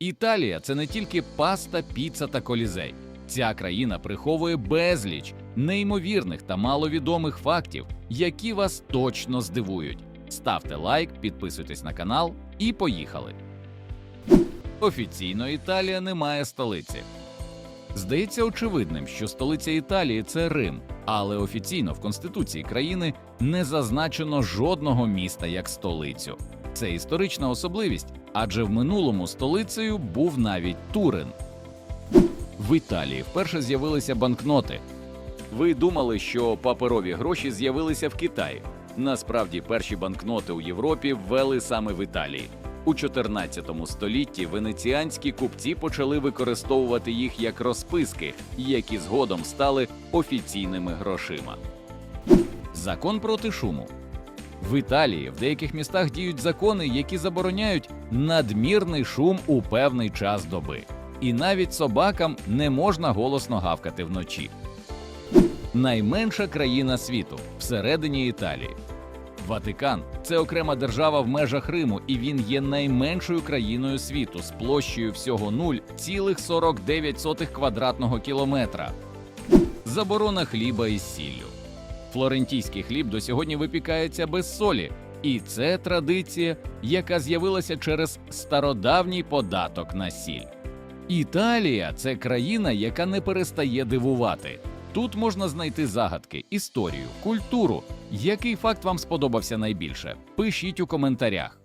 Італія це не тільки паста, піца та колізей. Ця країна приховує безліч неймовірних та маловідомих фактів, які вас точно здивують. Ставте лайк, підписуйтесь на канал і поїхали. Офіційно Італія не має столиці. Здається очевидним, що столиця Італії це Рим, але офіційно в конституції країни не зазначено жодного міста як столицю. Це історична особливість, адже в минулому столицею був навіть Турин. В Італії вперше з'явилися банкноти. Ви думали, що паперові гроші з'явилися в Китаї. Насправді, перші банкноти у Європі ввели саме в Італії. У 14 столітті венеціанські купці почали використовувати їх як розписки, які згодом стали офіційними грошима. Закон проти шуму. В Італії в деяких містах діють закони, які забороняють надмірний шум у певний час доби. І навіть собакам не можна голосно гавкати вночі. Найменша країна світу всередині Італії. Ватикан це окрема держава в межах Риму, і він є найменшою країною світу з площею всього 0,49 квадратного кілометра. Заборона хліба із сіллю. Флорентійський хліб до сьогодні випікається без солі, і це традиція, яка з'явилася через стародавній податок на сіль. Італія це країна, яка не перестає дивувати. Тут можна знайти загадки, історію, культуру. Який факт вам сподобався найбільше? Пишіть у коментарях.